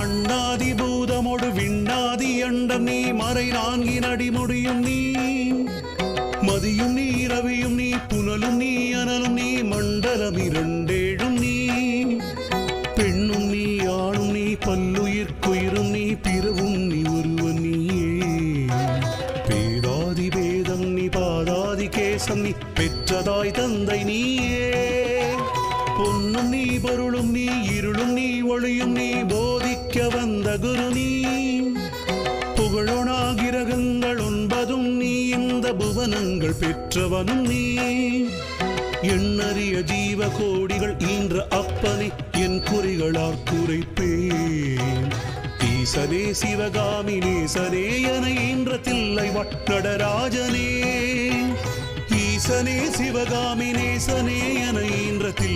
மண்ணாதி பூதமொடு விண்ணாதி அண்டம் நீ மறை நான்கின் அடி முடியும் நீ. மதியும் நீ ரவியும் நீ புனலும் நீ அனலும் நீ மண்டலம் இரண்டேழும் நீ. பெண்ணும் நீ ஆணும் நீ பல்லுயிர்க்குயிரும் நீ பிறவும் நீ ஒருவன் நீயே. பேதாதி பேதம் நீ பாதாதி கேசம் நீ பெற்றதாய் தந்தை நீயே. பொருளும் நீ இருளும் நீ ஒளியும் நீ போதிக்க வந்த குரு நீ. புகழொணா கிரகங்கள் ஒன்பதும் நீ இந்த புவனங்கள் பெற்றவனும் நீ. எண்ணறிய ஜீவ கோடிகள் ஈன்ற அப்பனை என் குறிகளால் குறைப்பேன். ஈசனே சிவகாமி நேசனே என ஈன்ற தில்லை வட்டடராஜனே. ஈசனே சிவகாமி நேசனே என ஈன்ற தில்லை